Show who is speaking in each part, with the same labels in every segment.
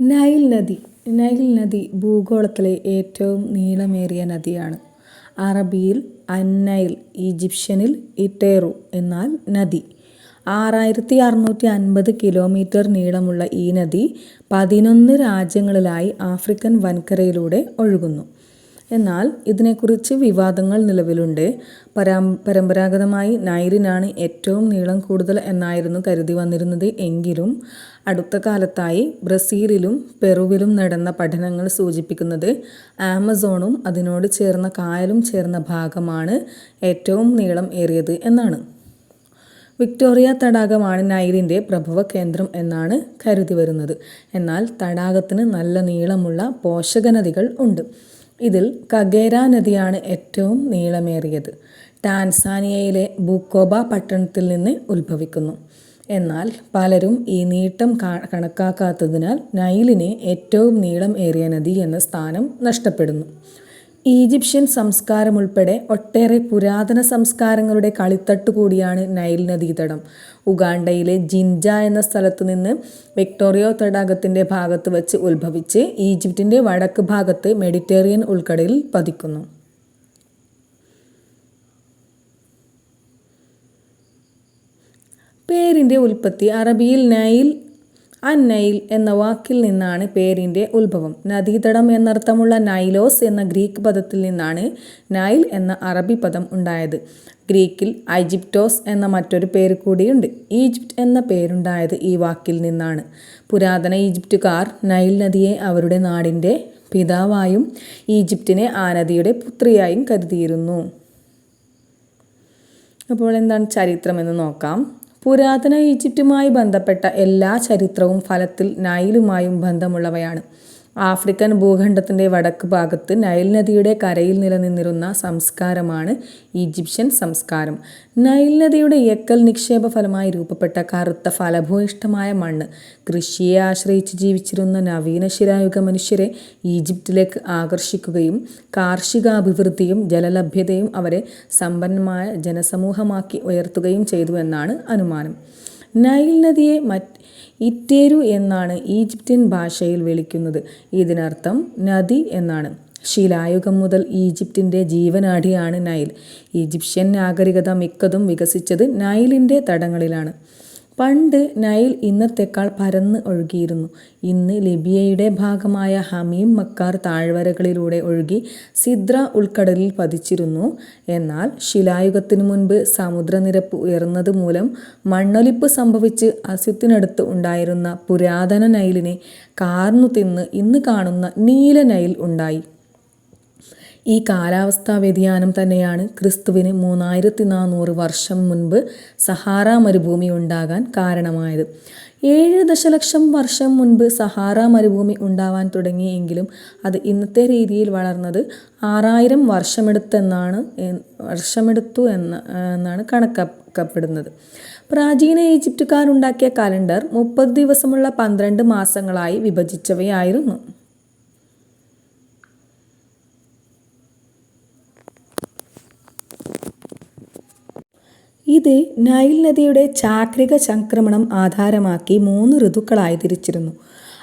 Speaker 1: Nile നദി. Nile നദി ഭൂഗോളത്തിലെ ഏറ്റവും നീളമേറിയ നദിയാണ്. അറബിയിൽ അന്നൈൽ ഈജിപ്ഷ്യനിൽ ഇട്ടേറു എന്നാൽ നദി. ആറായിരത്തി അറുന്നൂറ്റി അൻപത് കിലോമീറ്റർ നീളമുള്ള ഈ നദി പതിനൊന്ന് രാജ്യങ്ങളിലായി ആഫ്രിക്കൻ വൻകരയിലൂടെ ഒഴുകുന്നു. എന്നാൽ ഇതിനെക്കുറിച്ച് വിവാദങ്ങൾ നിലവിലുണ്ട്. പരാം പരമ്പരാഗതമായി നൈറിനാണ് ഏറ്റവും നീളം കൂടുതൽ എന്നായിരുന്നു കരുതി വന്നിരുന്നത് എങ്കിലും അടുത്ത കാലത്തായി ബ്രസീലിലും പെറുവിലും നടന്ന പഠനങ്ങൾ സൂചിപ്പിക്കുന്നത് ആമസോണും അതിനോട് ചേർന്ന കായലും ചേർന്ന ഭാഗമാണ് ഏറ്റവും നീളം ഏറിയത് എന്നാണ്. വിക്ടോറിയ തടാകമാണ് നൈലിന്റെ പ്രഭവ കേന്ദ്രം എന്നാണ് കരുതി വരുന്നത്. എന്നാൽ തടാകത്തിന് നല്ല നീളമുള്ള പോഷകനദികൾ ഉണ്ട്. ഇതിൽ കഗേര നദിയാണ് ഏറ്റവും നീളമേറിയത്. ടാൻസാനിയയിലെ ബുക്കോബ പട്ടണത്തിൽ നിന്ന് ഉത്ഭവിക്കുന്നു. എന്നാൽ പലരും ഈ നീട്ടം കണക്കാക്കാത്തതിനാൽ നൈലിന് ഏറ്റവും നീളം ഏറിയ നദി എന്ന സ്ഥാനം നഷ്ടപ്പെടുന്നു. ഈജിപ്ഷ്യൻ സംസ്കാരം ഉൾപ്പെടെ ഒട്ടേറെ പുരാതന സംസ്കാരങ്ങളുടെ കളിത്തട്ട് കൂടിയാണ് നൈൽ നദീതടം. ഉഗാണ്ടയിലെ ജിൻജ എന്ന സ്ഥലത്തു നിന്ന് വിക്ടോറിയോ തടാകത്തിന്റെ ഭാഗത്ത് വച്ച് ഉത്ഭവിച്ച് ഈജിപ്തിന്റെ വടക്ക് ഭാഗത്ത് മെഡിറ്റേറിയൻ ഉൾക്കടലിൽ പതിക്കുന്നു. പേരിന്റെ ഉൽപ്പത്തി അറബിയിൽ നൈൽ അന്നൈൽ എന്ന വാക്കിൽ നിന്നാണ് പേരിന്റെ ഉത്ഭവം. നദീതടം എന്നർത്ഥമുള്ള നൈലോസ് എന്ന ഗ്രീക്ക് പദത്തിൽ നിന്നാണ് നൈൽ എന്ന അറബി പദം ഉണ്ടായത്. ഗ്രീക്കിൽ ഐജിപ്റ്റോസ് എന്ന മറ്റൊരു പേര് കൂടിയുണ്ട്. ഈജിപ്റ്റ് എന്ന പേരുണ്ടായത് ഈ വാക്കിൽ നിന്നാണ്. പുരാതന ഈജിപ്റ്റുകാർ നൈൽ നദിയെ അവരുടെ നാടിന്റെ പിതാവായും ഈജിപ്തിനെ ആ നദിയുടെ പുത്രിയായും കരുതിയിരുന്നു. അപ്പോൾ എന്താണ് ചരിത്രം എന്ന് നോക്കാം. പുരാതന ഈജിപ്തുമായി ബന്ധപ്പെട്ട എല്ലാ ചരിത്രവും ഫലത്തിൽ നൈലുമായും ബന്ധമുള്ളവയാണ്. ആഫ്രിക്കൻ ഭൂഖണ്ഡത്തിന്റെ വടക്ക് ഭാഗത്ത് നൈൽ നദിയുടെ കരയിൽ നിലനിന്നിരുന്ന സംസ്കാരമാണ് ഈജിപ്ഷ്യൻ സംസ്കാരം. നൈൽ നദിയുടെ എക്കൽ നിക്ഷേപ ഫലമായി രൂപപ്പെട്ട കറുത്ത ഫലഭൂയിഷ്ടമായ മണ്ണ്. കൃഷിയെ ആശ്രയിച്ച് ജീവിച്ചിരുന്ന നവീന ശിലായുഗ മനുഷ്യരെ ഈജിപ്തിലേക്ക് ആകർഷിക്കുകയും കാർഷികാഭിവൃദ്ധിയും ജലലഭ്യതയും അവരെ സമ്പന്നമായ ജനസമൂഹമാക്കി ഉയർത്തുകയും ചെയ്തു എന്നാണ് അനുമാനം. നൈൽ നദിയെ മറ്റ് ഇറ്റേരു എന്നാണ് ഈജിപ്ഷ്യൻ ഭാഷയിൽ വിളിക്കുന്നത്. ഇതിനർത്ഥം നദി എന്നാണ്. ശിലായുഗം മുതൽ ഈജിപ്തിന്റെ ജീവനാഡിയാണ് നൈൽ. ഈജിപ്ഷ്യൻ നാഗരികത മിക്കതും വികസിച്ചത് നൈലിന്റെ തടങ്ങളിലാണ്. പണ്ട് നൈൽ ഇന്നത്തെക്കാൾ പരന്ന് ഒഴുകിയിരുന്നു. ഇന്ന് ലിബിയയുടെ ഭാഗമായ ഹമീം മക്കാർ താഴ്വരകളിലൂടെ ഒഴുകി സിദ്ര ഉൾക്കടലിൽ പതിച്ചിരുന്നു. എന്നാൽ ശിലായുഗത്തിനു മുൻപ് സമുദ്രനിരപ്പ് ഉയർന്നത് മൂലം മണ്ണൊലിപ്പ് സംഭവിച്ച് അസ്യത്തിനടുത്ത് ഉണ്ടായിരുന്ന പുരാതന നൈലിനെ കാർന്നു തിന്ന് ഇന്ന് കാണുന്ന നീല നൈൽ ഉണ്ടായി. ഈ കാലാവസ്ഥാ വ്യതിയാനം തന്നെയാണ് ക്രിസ്തുവിന് മൂന്നായിരത്തി നാനൂറ് വർഷം മുൻപ് സഹാറ മരുഭൂമി ഉണ്ടാകാൻ കാരണമായത്. ഏഴ് ദശലക്ഷം വർഷം മുൻപ് സഹാറ മരുഭൂമി ഉണ്ടാവാൻ തുടങ്ങിയെങ്കിലും അത് ഇന്നത്തെ രീതിയിൽ വളർന്നത് ആറായിരം വർഷമെടുത്തെന്നാണ് വർഷമെടുത്തു എന്ന് എന്നാണ് കണക്കാക്കപ്പെടുന്നത്. പ്രാചീന ഈജിപ്തുകാരുണ്ടാക്കിയ കലണ്ടർ മുപ്പത് ദിവസമുള്ള പന്ത്രണ്ട് മാസങ്ങളായി വിഭജിച്ചവയായിരുന്നു. ഇത് നൈൽ നദിയുടെ ചാക്രിക സംക്രമണം ആധാരമാക്കി മൂന്ന് ഋതുക്കളായി തിരിച്ചിരുന്നു.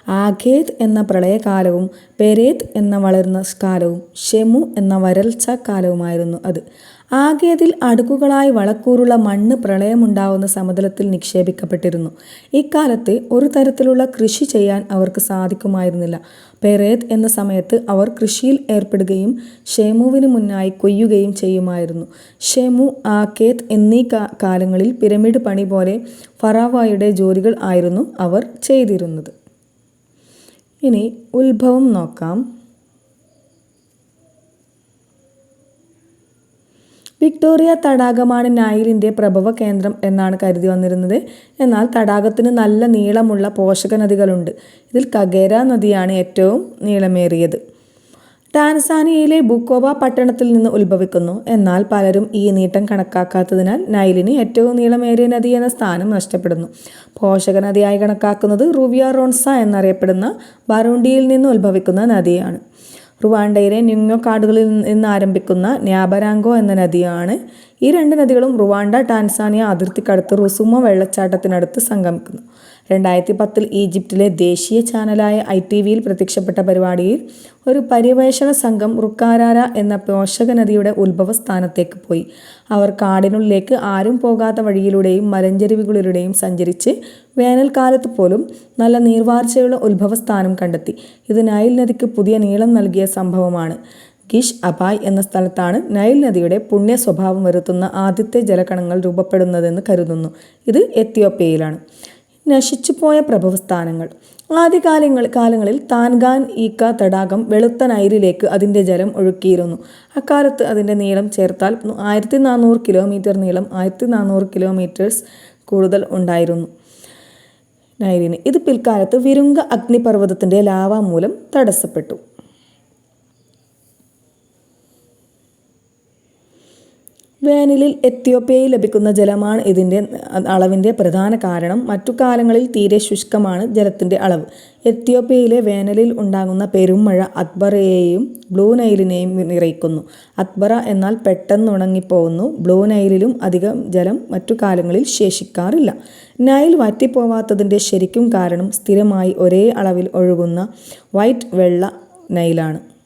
Speaker 1: ആഖേത് എന്ന പ്രളയകാലവും പെരേത് എന്ന വളർന്ന കാലവും ഷെമു എന്ന വരൾച്ച കാലവുമായിരുന്നു അത്. ആകേതിൽ അടുക്കുകളായി വളക്കൂറുള്ള മണ്ണ് പ്രളയമുണ്ടാവുന്ന സമതലത്തിൽ നിക്ഷേപിക്കപ്പെട്ടിരുന്നു. ഇക്കാലത്ത് ഒരു തരത്തിലുള്ള കൃഷി ചെയ്യാൻ അവർക്ക് സാധിക്കുമായിരുന്നില്ല. പെരേത് എന്ന സമയത്ത് അവർ കൃഷിയിൽ ഏർപ്പെടുകയും ഷെമുവിന് മുന്നായി കൊയ്യുകയും ചെയ്യുമായിരുന്നു. ഷെമു ആക്കേത് എന്നീ കാലങ്ങളിൽ പിരമിഡ് പണി പോലെ ഫറാവായുടെ ജോലികൾ ആയിരുന്നു അവർ ചെയ്തിരുന്നത്. ഇനി ഉത്ഭവം നോക്കാം. വിക്ടോറിയ തടാകമാണ് നൈലിന്റെ പ്രഭവ കേന്ദ്രം എന്നാണ് കരുതി വന്നിരുന്നത്. എന്നാൽ തടാകത്തിന് നല്ല നീളമുള്ള പോഷക നദികളുണ്ട് ഇതിൽ കഗേര നദിയാണ് ഏറ്റവും നീളമേറിയത്. ടാൻസാനിയയിലെ ബുക്കോബ പട്ടണത്തിൽ നിന്ന് ഉത്ഭവിക്കുന്നു. എന്നാൽ പലരും ഈ നീട്ടം കണക്കാക്കാത്തതിനാൽ നൈലിന് ഏറ്റവും നീളമേറിയ നദി എന്ന സ്ഥാനം നഷ്ടപ്പെടുന്നു. പോഷക നദിയായി കണക്കാക്കുന്നത് റുവിയ റോൺസ എന്നറിയപ്പെടുന്ന ബറൂണ്ടിയിൽ നിന്ന് ഉത്ഭവിക്കുന്ന നദിയാണ്. റുവാണ്ടയിലെ ന്യൂങ്ങോ കാടുകളിൽ നിന്ന് ആരംഭിക്കുന്ന ന്യാബരാങ്കോ എന്ന നദിയാണ് ഈ രണ്ട് നദികളും റുവാണ്ട ടാൻസാനിയ അതിർത്തിക്കടുത്ത് റുസുമോ വെള്ളച്ചാട്ടത്തിനടുത്ത് സംഗമിക്കുന്നു. രണ്ടായിരത്തി പത്തിൽ ഈജിപ്തിലെ ദേശീയ ചാനലായ ഐ ടി വിയിൽ പ്രത്യക്ഷപ്പെട്ട പരിപാടിയിൽ ഒരു പര്യവേഷണ സംഘം റുക്കാരാര എന്ന പോഷക നദിയുടെ ഉത്ഭവസ്ഥാനത്തേക്ക് പോയി. അവർ കാടിനുള്ളിലേക്ക് ആരും പോകാത്ത വഴിയിലൂടെയും മലഞ്ചെരുവികളിലൂടെയും സഞ്ചരിച്ച് വേനൽക്കാലത്ത് പോലും നല്ല നീർവാർച്ചയുള്ള ഉത്ഭവസ്ഥാനം കണ്ടെത്തി. ഇത് നൈൽ നദിക്ക് പുതിയ നീളം നൽകിയ സംഭവമാണ്. കിഷ് അബായ് എന്ന സ്ഥലത്താണ് നൈൽ നദിയുടെ പുണ്യ സ്വഭാവം വരുത്തുന്ന ആദ്യത്തെ ജലകണങ്ങൾ രൂപപ്പെടുന്നതെന്ന് കരുതുന്നു. ഇത് എത്യോപ്യയിലാണ്. നശിച്ചുപോയ പ്രഭവസ്ഥാനങ്ങൾ ആദ്യകാലങ്ങൾ കാലങ്ങളിൽ താൻഗാൻ ഈക്ക തടാകം വെളുത്ത നൈരിലേക്ക് അതിന്റെ ജലം ഒഴുക്കിയിരുന്നു. അക്കാലത്ത് അതിന്റെ നീളം ചേർത്താൽ ആയിരത്തി നാനൂറ് കിലോമീറ്റർ നീളം ആയിരത്തി നാനൂറ് കിലോമീറ്റേഴ്സ് കൂടുതൽ ഉണ്ടായിരുന്നു നൈരിന്. ഇത് പിൽക്കാലത്ത് വിരുങ്ക അഗ്നിപർവതത്തിന്റെ ലാവ മൂലം തടസ്സപ്പെട്ടു. വേനലിൽ എത്യോപ്യയിൽ ലഭിക്കുന്ന ജലമാണ് ഇതിന്റെ അളവിന്റെ പ്രധാന കാരണം. മറ്റു കാലങ്ങളിൽ തീരെ ശുഷ്കമാണ് ജലത്തിന്റെ അളവ്. എത്യോപ്യയിലെ വേനലിൽ ഉണ്ടാകുന്ന പെരുമഴ അത്ബറയെയും ബ്ലൂ നൈലിനെയും നിറയ്ക്കുന്നു. അത്ബറ എന്നാൽ പെട്ടെന്ന് ഉണങ്ങിപ്പോകുന്നു ബ്ലൂ നൈലിലും അധികം ജലം മറ്റു കാലങ്ങളിൽ ശേഷിക്കാറില്ല. നൈൽ വറ്റിപ്പോവാത്തതിന്റെ ശരിക്കും കാരണം സ്ഥിരമായി ഒരേ അളവിൽ ഒഴുകുന്ന വൈറ്റ് വെള്ള നൈലാണ്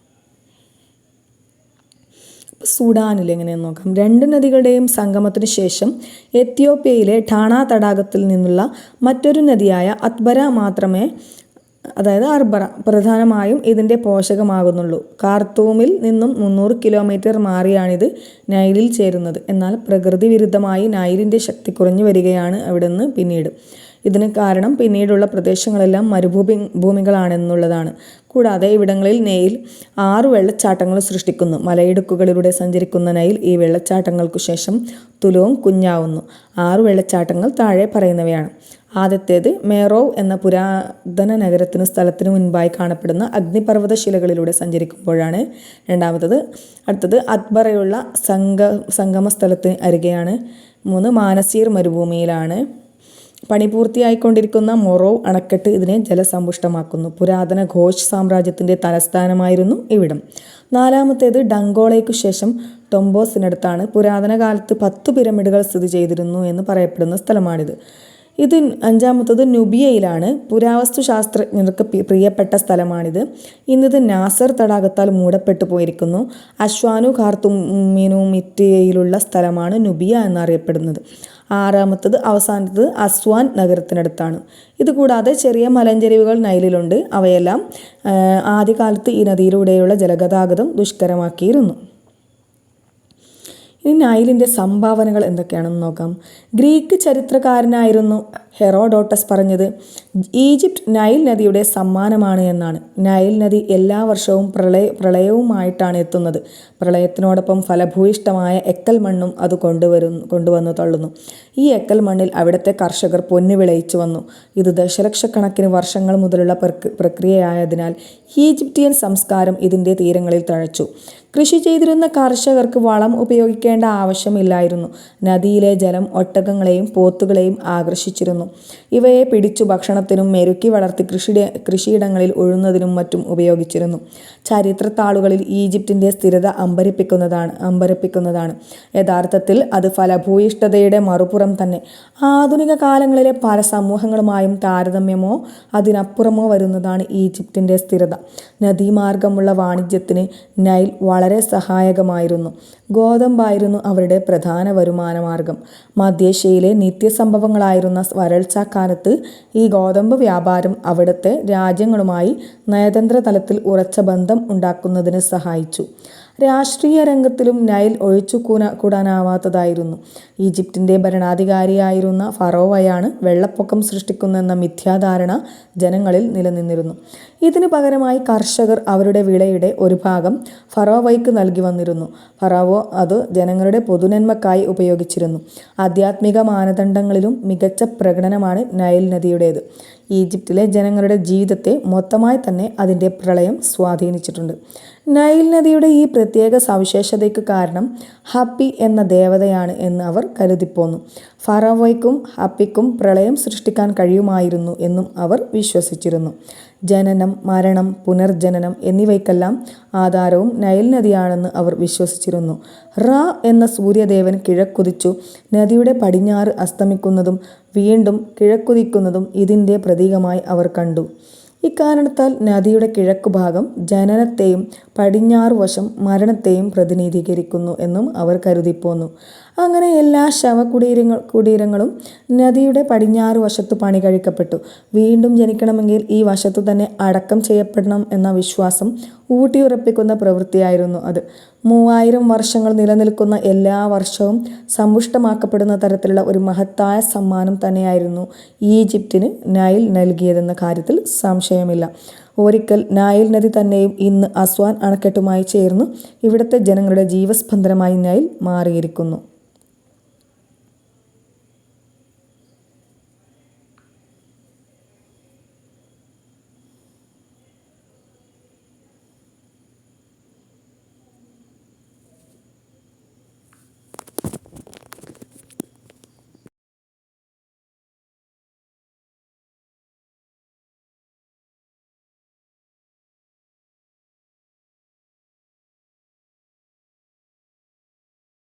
Speaker 1: സുഡാനിൽ എങ്ങനെയെന്ന് നോക്കാം. രണ്ട് നദികളുടെയും സംഗമത്തിന് ശേഷം എത്യോപ്യയിലെ ഠാണ തടാകത്തിൽ നിന്നുള്ള മറ്റൊരു നദിയായ അത്ബര മാത്രമേ അതായത് അർബറ പ്രധാനമായും ഇതിന്റെ പോഷകമാകുന്നുള്ളൂ. കാർത്തൂമിൽ നിന്നും മുന്നൂറ് കിലോമീറ്റർ മാറിയാണിത് നൈലിൽ ചേരുന്നത്. എന്നാൽ പ്രകൃതി വിരുദ്ധമായി നൈലിന്റെ ശക്തി കുറഞ്ഞു വരികയാണ് അവിടെ നിന്ന് പിന്നീട്. ഇതിന് കാരണം പിന്നീടുള്ള പ്രദേശങ്ങളെല്ലാം മരുഭൂമി ഭൂമികളാണെന്നുള്ളതാണ്. കൂടാതെ ഇവിടങ്ങളിൽ നെയിൽ ആറ് വെള്ളച്ചാട്ടങ്ങൾ സൃഷ്ടിക്കുന്നു. മലയിടുക്കുകളിലൂടെ സഞ്ചരിക്കുന്ന നെയിൽ ഈ വെള്ളച്ചാട്ടങ്ങൾക്കു ശേഷം തുലവും കുഞ്ഞാവുന്നു. ആറ് വെള്ളച്ചാട്ടങ്ങൾ താഴെ പറയുന്നവയാണ്. ആദ്യത്തേത് മേറോവ് എന്ന പുരാതന നഗരത്തിനു സ്ഥലത്തിനു മുൻപായി കാണപ്പെടുന്ന അഗ്നിപർവത ശിലകളിലൂടെ സഞ്ചരിക്കുമ്പോഴാണ് രണ്ടാമത്തത്. അടുത്തത് അക്ബറയുള്ള സംഗ സംഗമ സ്ഥലത്തിന് അരികെയാണ്. മൂന്ന് മാനസീർ മരുഭൂമിയിലാണ്. പണി പൂർത്തിയായിക്കൊണ്ടിരിക്കുന്ന മൊറോവ് അണക്കെട്ട് ഇതിനെ ജലസമ്പുഷ്ടമാക്കുന്നു. പുരാതന ഘോഷ് സാമ്രാജ്യത്തിന്റെ തലസ്ഥാനമായിരുന്നു ഇവിടം. നാലാമത്തേത് ഡങ്കോളയ്ക്കു ശേഷം ടൊംബോസിനടുത്താണ്. പുരാതന കാലത്ത് പത്ത് പിരമിഡുകൾ സ്ഥിതി ചെയ്തിരുന്നു എന്ന് പറയപ്പെടുന്ന സ്ഥലമാണിത്. ഇത് അഞ്ചാമത്തത് നുബിയയിലാണ്. പുരാവസ്തു ശാസ്ത്രജ്ഞർക്ക് പ്രിയപ്പെട്ട സ്ഥലമാണിത്. ഇന്നിത് നാസർ തടാകത്താൽ മൂടപ്പെട്ടു പോയിരിക്കുന്നു. അശ്വാനു കാർത്തുമിനുമിറ്റയിലുള്ള സ്ഥലമാണ് നുബിയ എന്നറിയപ്പെടുന്നത്. ആറാമത്തത് അവസാനത്തത് അസ്വാൻ നഗരത്തിനടുത്താണ്. ഇതുകൂടാതെ ചെറിയ മലഞ്ചെരിവുകൾ നൈലിലുണ്ട്. അവയെല്ലാം ആദ്യകാലത്ത് ഈ നദിയിലൂടെയുള്ള ജലഗതാഗതം ദുഷ്കരമാക്കിയിരുന്നു. ഇനി നൈലിന്റെ സംഭാവനകൾ എന്തൊക്കെയാണെന്ന് നോക്കാം. ഗ്രീക്ക് ചരിത്രകാരനായിരുന്നു ഹെറോഡോട്ടസ് പറഞ്ഞത് ഈജിപ്റ്റ് നൈൽ നദിയുടെ സമ്മാനമാണ് എന്നാണ്. നൈൽ നദി എല്ലാ വർഷവും പ്രളയ പ്രളയവുമായിട്ടാണ് എത്തുന്നത്. പ്രളയത്തിനോടൊപ്പം ഫലഭൂയിഷ്ടമായ എക്കൽ മണ്ണും അത് കൊണ്ടുവരുന്നു കൊണ്ടുവന്ന് തള്ളുന്നു. ഈ എക്കൽ മണ്ണിൽ അവിടുത്തെ കർഷകർ പൊന്നു വിളയിച്ചു വന്നു. ഇത് ദശലക്ഷക്കണക്കിന് വർഷങ്ങൾ മുതലുള്ള പ്രക്രിയയായതിനാൽ ഈജിപ്തിയൻ സംസ്കാരം ഇതിന്റെ തീരങ്ങളിൽ തഴച്ചു. കൃഷി ചെയ്തിരുന്ന കർഷകർക്ക് വളം ഉപയോഗിക്കേണ്ട ആവശ്യമില്ലായിരുന്നു. നദിയിലെ ജലം ഒട്ടകങ്ങളെയും പോത്തുകളെയും ആകർഷിച്ചിരുന്നു. ഇവയെ പിടിച്ചു ഭക്ഷണത്തിനും മെരുക്കി വളർത്തി കൃഷി കൃഷിയിടങ്ങളിൽ ഉഴുന്നതിനും മറ്റും ഉപയോഗിച്ചിരുന്നു. ചരിത്രത്താളുകളിൽ ഈജിപ്തിന്റെ സ്ഥിരത അമ്പരിപ്പിക്കുന്നതാണ് അമ്പരപ്പിക്കുന്നതാണ്. യഥാർത്ഥത്തിൽ അത് ഫലഭൂയിഷ്ഠതയുടെ മറുപുറം തന്നെ. ആധുനിക കാലങ്ങളിലെ പല സമൂഹങ്ങളുമായും താരതമ്യമോ അതിനപ്പുറമോ വരുന്നതാണ് ഈജിപ്തിന്റെ സ്ഥിരത. നദീമാർഗമുള്ള വാണിജ്യത്തിന് നൈൽ വളരെ സഹായകമായിരുന്നു. ഗോതമ്പായിരുന്നു അവരുടെ പ്രധാന വരുമാന മാർഗം മധ്യേഷ്യയിലെ നിത്യസംഭവങ്ങളായിരുന്ന വരൾച്ചാക്കാലത്ത് ഈ ഗോതമ്പ് വ്യാപാരം അവിടുത്തെ രാജ്യങ്ങളുമായി നയതന്ത്ര തലത്തിൽ ഉറച്ച ബന്ധം ഉണ്ടാക്കുന്നതിന് സഹായിച്ചു. രാഷ്ട്രീയ രംഗത്തിലും നൈൽ ഒഴിച്ചു കൂന കൂടാനാവാത്തതായിരുന്നു. ഈജിപ്തിന്റെ ഭരണാധികാരിയായിരുന്ന ഫറോവയാണ് വെള്ളപ്പൊക്കം സൃഷ്ടിക്കുന്നെന്ന മിഥ്യാധാരണ ജനങ്ങളിൽ നിലനിന്നിരുന്നു. ഇതിനു പകരമായി കർഷകർ അവരുടെ വിളയുടെ ഒരു ഭാഗം ഫറോവയ്ക്ക് നൽകി വന്നിരുന്നു. ഫറോവോ അത് ജനങ്ങളുടെ പൊതുനന്മക്കായി ഉപയോഗിച്ചിരുന്നു. ആധ്യാത്മിക മാനദണ്ഡങ്ങളിലും മികച്ച പ്രകടനമാണ് നൈൽ നദിയുടേത്. ഈജിപ്തിലെ ജനങ്ങളുടെ ജീവിതത്തെ മൊത്തമായി തന്നെ അതിന്റെ പ്രളയം സ്വാധീനിച്ചിട്ടുണ്ട്. നൈൽ നദിയുടെ ഈ പ്രത്യേക സവിശേഷതയ്ക്ക് കാരണം ഹപ്പി എന്ന ദേവതയാണ് എന്ന് അവർ കരുതിപ്പോന്നു. ഫറവോയ്ക്കും ഹപ്പിക്കും പ്രളയം സൃഷ്ടിക്കാൻ കഴിയുമായിരുന്നു എന്നും അവർ വിശ്വസിച്ചിരുന്നു. ജനനം മരണം പുനർജനനം എന്നിവയ്ക്കെല്ലാം ആധാരവും നൈൽ നദിയാണെന്ന് അവർ വിശ്വസിച്ചിരുന്നു. റാ എന്ന സൂര്യദേവൻ കിഴക്കുതിച്ചു നദിയുടെ പടിഞ്ഞാറ് അസ്തമിക്കുന്നതും വീണ്ടും കിഴക്കുതിക്കുന്നതും ഇതിന്റെ പ്രതീകമായി അവർ കണ്ടു. ഇക്കാരണത്താൽ നദിയുടെ കിഴക്കുഭാഗം ജനനത്തെയും പടിഞ്ഞാറ് വശം മരണത്തെയും പ്രതിനിധീകരിക്കുന്നു എന്നും അവർ കരുതിപ്പോന്നു അങ്ങനെ എല്ലാ ശവകുടീരങ്ങൾ കുടീരങ്ങളും നദിയുടെ പടിഞ്ഞാറ് വശത്ത് പണി കഴിക്കപ്പെട്ടു. വീണ്ടും ജനിക്കണമെങ്കിൽ ഈ വശത്തു തന്നെ അടക്കം ചെയ്യപ്പെടണം എന്ന വിശ്വാസം ഊട്ടിയുറപ്പിക്കുന്ന പ്രവൃത്തിയായിരുന്നു അത്. മൂവായിരം വർഷങ്ങൾ നിലനിൽക്കുന്ന എല്ലാ വർഷവും സമ്പുഷ്ടമാക്കപ്പെടുന്ന തരത്തിലുള്ള ഒരു മഹത്തായ സമ്മാനം തന്നെയായിരുന്നു ഈജിപ്തിന് നൈൽ നൽകിയതെന്ന കാര്യത്തിൽ സംശയമില്ല. ഒരിക്കൽ നൈൽ നദി തന്നെയും ഇന്ന് അസ്വാൻ അണക്കെട്ടുമായി ചേർന്ന്. ഇവിടുത്തെ ജനങ്ങളുടെ ജീവസ്പന്ദനമായി നൈൽ മാറിയിരിക്കുന്നു.